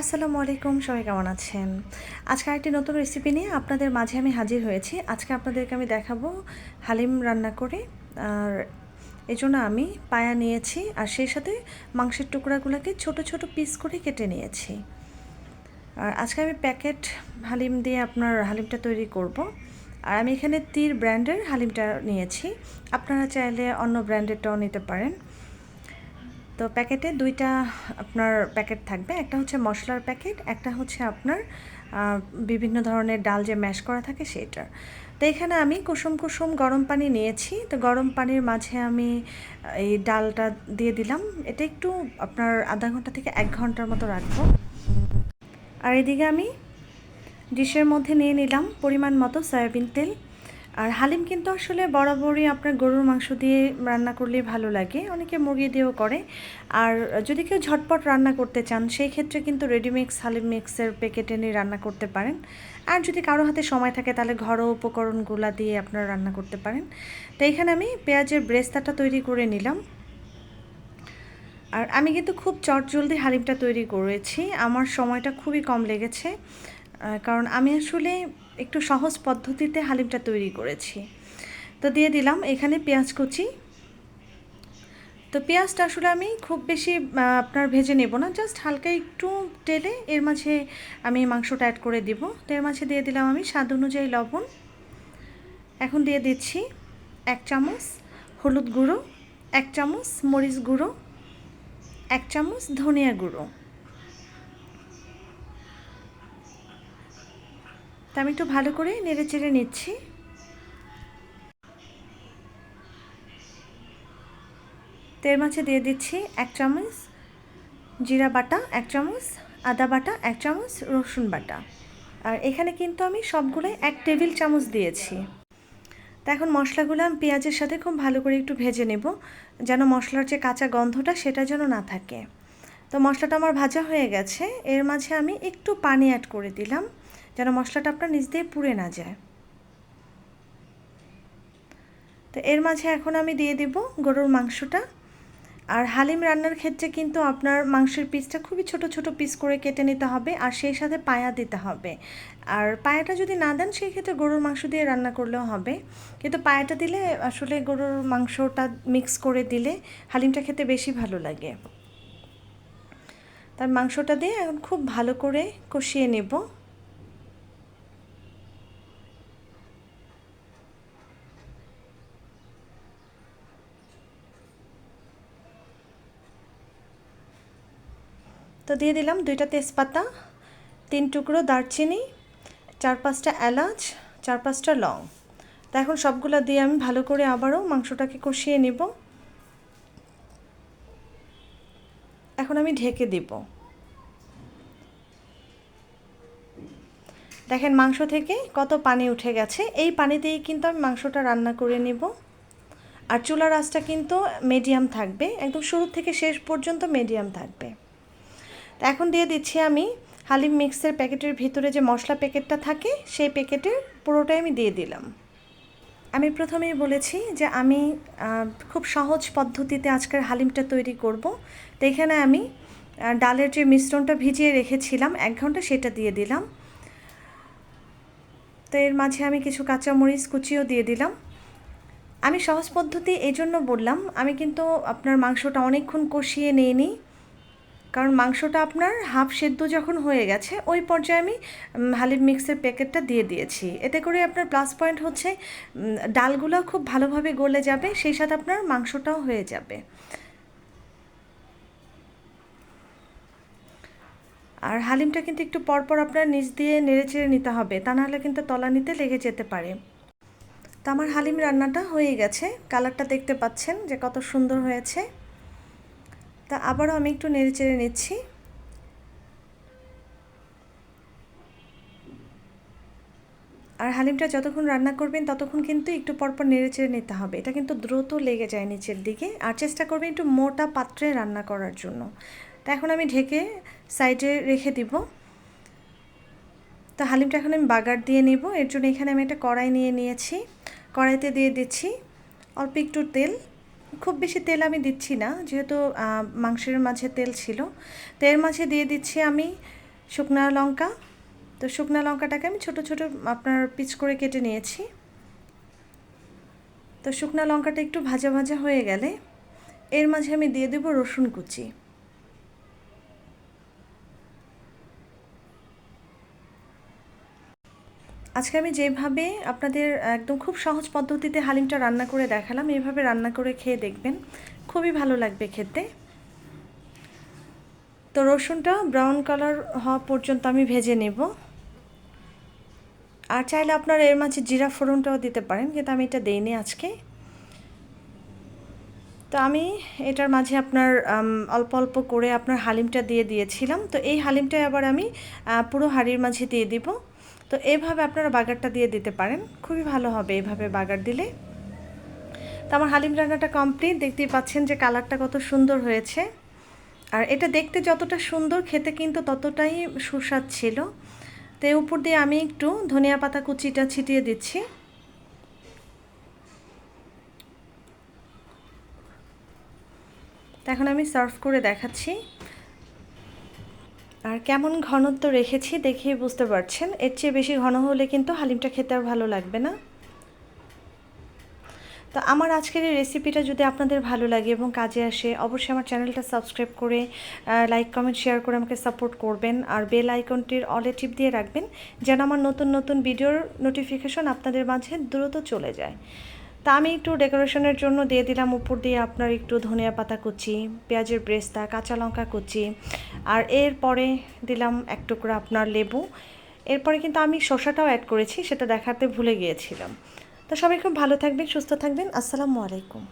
আসসালামু আলাইকুম, সবাই কেমন আছেন? আজকে আরেকটি নতুন রেসিপি নিয়ে আপনাদের মাঝে আমি হাজির হয়েছি। আজকে আপনাদেরকে আমি দেখাবো হালিম রান্না করে, আর এই জন্য আমি পায়া নিয়েছি, আর সেই সাথে মাংসের টুকরাগুলোকে ছোট ছোট পিস করে কেটে নিয়েছি। আর আজকে আমি প্যাকেট হালিম দিয়ে আপনার হালিমটা তৈরি করব। আর আমি এখানে তীর ব্র্যান্ডের হালিমটা নিয়েছি। আপনারা চাইলে অন্য ব্র্যান্ডেরটাও নিতে পারেন। তো প্যাকেটে দুইটা আপনার প্যাকেট থাকবে। একটা হচ্ছে মশলার প্যাকেট, একটা হচ্ছে আপনার বিভিন্ন ধরনের ডাল যে ম্যাশ করা থাকে সেটার তো এখানে আমি কুসুম কুসুম গরম পানি নিয়েছি। তো গরম পানির মাঝে আমি এই ডালটা দিয়ে দিলাম। এটা একটু আপনার আধা ঘণ্টা থেকে এক ঘণ্টার মতো রাখব। আর এদিকে আমি ডিশের মধ্যে নিয়ে নিলাম পরিমাণ মতো সয়াবিন তেল। আর হালিম কিন্তু আসলে বরাবরই আপনার গরুর মাংস দিয়ে রান্না করলে ভালো লাগে। অনেকে মুরগি দিয়েও করে। আর যদি কেউ ঝটপট রান্না করতে চান, সেই ক্ষেত্রে কিন্তু রেডিমিক্স হালিম মিক্সের প্যাকেট এনে রান্না করতে পারেন। আর যদি কারও হাতে সময় থাকে, তাহলে ঘরোয়া উপকরণগুলো দিয়ে আপনারা রান্না করতে পারেন। তো এখানে আমি পেঁয়াজের ব্রেস্তাটা তৈরি করে নিলাম। আর আমি কিন্তু খুব চটজলদি হালিমটা তৈরি করেছি। আমার সময়টা খুবই কম লেগেছে। কারণ আমি আসলে একটু সহজ পদ্ধতিতে হালিমটা তৈরি করেছি। তো দিয়ে দিলাম এখানে পেঁয়াজ কুচি। তো পেঁয়াজটা আসলে আমি খুব বেশি আপনার ভেজে নেব না, জাস্ট হালকা একটু তেলে এর মাঝে আমি মাংসটা অ্যাড করে দিব। তো এর মাঝে দিয়ে দিলাম আমি স্বাদ অনুযায়ী লবণ। এখন দিয়ে দিচ্ছি এক চামচ হলুদ গুঁড়ো, এক চামচ মরিচ গুঁড়ো, এক চামচ ধনিয়া গুঁড়ো। তা আমি একটু ভালো করে নেড়ে চেড়ে নিচ্ছি। তেল মাছে দিয়ে দিচ্ছি এক চামচ, জিরা বাটা এক চামচ, আদা বাটা এক চামচ, রসুন বাটা। আর এখানে কিন্তু আমি সবগুলোই এক টেবিল চামচ দিয়েছি। তা এখন মশলাগুলো আমি পেঁয়াজের সাথে খুব ভালো করে একটু ভেজে নেব, যেন মশলার যে কাঁচা গন্ধটা সেটা যেন না থাকে। তো মশলাটা আমার ভাজা হয়ে গেছে, এর মাঝে আমি একটু পানি অ্যাড করে দিলাম। যেন মশলাটা আপনার নিজ দিয়ে পুড়ে না যায়। তো এর মাঝে এখন আমি দিয়ে দিব গরুর মাংসটা। আর হালিম রান্নার ক্ষেত্রে কিন্তু আপনার মাংসের পিসটা খুবই ছোট ছোট পিস করে কেটে নিতে হবে আর সেই সাথে পায়া দিতে হবে। আর পায়াটা যদি না দেন সেই ক্ষেত্রে গরুর মাংস দিয়ে রান্না করলেও হবে। কিন্তু পায়াটা দিলে আসলে গরুর মাংসটা মিক্স করে দিলে হালিমটা খেতে বেশি ভালো লাগে। তার মাংসটা দিয়ে এখন খুব ভালো করে কষিয়ে নেব। তো দিয়ে দিলাম, দুইটা তেজপাতা, তিন টুকরো দারচিনি, চার পাঁচটা এলাচ, চার পাঁচটা লং। তা এখন সবগুলো দিয়ে আমি ভালো করে আবারও মাংসটাকে কষিয়ে নেব। এখন আমি ঢেকে দেব। দেখেন মাংস থেকে কত পানি উঠে গেছে। এই পানিতেই কিন্তু আমি মাংসটা রান্না করে নেব। আর চুলার আঁচটা কিন্তু মিডিয়াম থাকবে। একদম শুরু থেকে শেষ পর্যন্ত মিডিয়াম থাকবে। এখন দিয়ে দিচ্ছি আমি হালিম মিক্সের প্যাকেটের ভিতরে যে মশলা প্যাকেটটা থাকে, সেই প্যাকেটের পুরোটাই আমি দিয়ে দিলাম। আমি প্রথমেই বলেছি যে আমি খুব সহজ পদ্ধতিতে আজকের হালিমটা তৈরি করব। তো এখানে আমি ডালের যে মিশ্রণটা ভিজিয়ে রেখেছিলাম, এক ঘণ্টা সেটা দিয়ে দিলাম। তো এর মাঝে আমি কিছু কাঁচামরিচ কুচিও দিয়ে দিলাম। আমি সহজ পদ্ধতি এই জন্য বললাম, আমি কিন্তু আপনার মাংসটা অনেকক্ষণ কষিয়ে নিয়ে নিই কারণ মাংসটা আপনার হাফ সেদ্ধ যখন হয়ে গেছে, ওই পর্যায়ে আমি হালিম মিক্সের প্যাকেটটা দিয়ে দিয়েছি। এতে করে আপনার প্লাস পয়েন্ট হচ্ছে ডালগুলো খুব ভালোভাবে গলে যাবে, সেই সাথে আপনার মাংসটাও হয়ে যাবে। আর হালিমটা কিন্তু একটু পরপর আপনার নিচ দিয়ে নেড়ে চেড়ে নিতে হবে, তা নাহলে কিন্তু তলানিতে লেগে যেতে পারে। তো আমার হালিম রান্নাটা হয়ে গেছে কালারটা দেখতে পাচ্ছেন যে কত সুন্দর হয়েছে। তা আবারও আমি একটু নেড়ে চেড়ে নিচ্ছি। আর হালিমটা যতক্ষণ রান্না করবেন ততক্ষণ কিন্তু একটু পরপর নেড়ে চেড়ে নিতে হবে। এটা কিন্তু দ্রুত লেগে যায় নিচের দিকে। আর চেষ্টা করবেন একটু মোটা পাত্রে রান্না করার জন্য। তা এখন আমি ঢেকে সাইডে রেখে দিব। তো হালিমটা এখন আমি বাগার দিয়ে নেব। এর জন্য এখানে আমি একটা কড়াই নিয়ে নিয়েছি। কড়াইতে দিয়ে দিচ্ছি অল্প একটু তেল। খুব বেশি তেল আমি দিচ্ছি না, যেহেতু মাংসের মাঝে তেল ছিল। তো এর মাঝে দিয়ে দিচ্ছি আমি শুকনা লঙ্কা। তো শুকনা লঙ্কাটাকে আমি ছোট ছোট আপনার পিচ করে কেটে নিয়েছি। তো শুকনা লঙ্কাটা একটু ভাজা ভাজা হয়ে গেলে, এর মাঝে আমি দিয়ে দেবো রসুন কুচি। আজকে আমি যেভাবে আপনাদের একদম খুব সহজ পদ্ধতিতে হালিমটা রান্না করে দেখালাম এইভাবে রান্না করে খেয়ে দেখবেন। খুবই ভালো লাগবে খেতে। তো রসুনটা ব্রাউন কালার হওয়া পর্যন্ত আমি ভেজে নেব। আর চাইলে আপনারা এর মাঝে জিরা ফোড়নটাও দিতে পারেন, কিন্তু আমি এটা দেইনি আজকে। তো আমি এটার মাঝে আপনার অল্প অল্প করে আপনার হালিমটা দিয়ে দিয়েছিলাম। তো এই হালিমটাই আবার আমি পুরো হাড়ির মাঝে দিয়ে দিব। তো এইভাবে আপনারা বাগারটা দিয়ে দিতে পারেন। খুবই ভালো হবে এইভাবে বাগার দিলে। তো আমার হালিম রান্নাটা কমপ্লিট দেখতেই পাচ্ছেন যে কালারটা কত সুন্দর হয়েছে। আর এটা দেখতে যতটা সুন্দর, খেতে কিন্তু ততটাই সুস্বাদ ছিল। তো এর উপর দিয়ে আমি একটু ধনিয়া পাতা কুচিটা ছিটিয়ে দিচ্ছি। এখন আমি সার্ভ করে দেখাচ্ছি। আর কেমন ঘনত্ব রেখেছি দেখিয়ে বুঝতে পারছেন। এর চেয়ে বেশি ঘন হলে কিন্তু হালিমটা খেতে আর ভালো লাগবে না। তো আমার আজকের এই রেসিপিটা যদি আপনাদের ভালো লাগে এবং কাজে আসে, অবশ্যই আমার চ্যানেলটা সাবস্ক্রাইব করে লাইক কমেন্ট শেয়ার করে আমাকে সাপোর্ট করবেন। আর বেল আইকনটির অলে টিপ দিয়ে রাখবেন, যেন আমার নতুন নতুন ভিডিওর নোটিফিকেশন আপনাদের মাঝে দ্রুত চলে যায়। তা আমি একটু ডেকোরেশনের জন্য দিয়ে দিলাম। উপর দিয়ে আপনার একটু ধনিয়া পাতা কুচি, পেঁয়াজের ব্রেস্তা, কাঁচা লঙ্কা কুচি, আর এরপরে দিলাম এক টুকরা আপনার লেবু। এরপরে কিন্তু আমি শসাটাও অ্যাড করেছি, সেটা দেখাতে ভুলে গিয়েছিলাম। তো সবাই খুব ভালো থাকবেন, সুস্থ থাকবেন। আসসালামু আলাইকুম।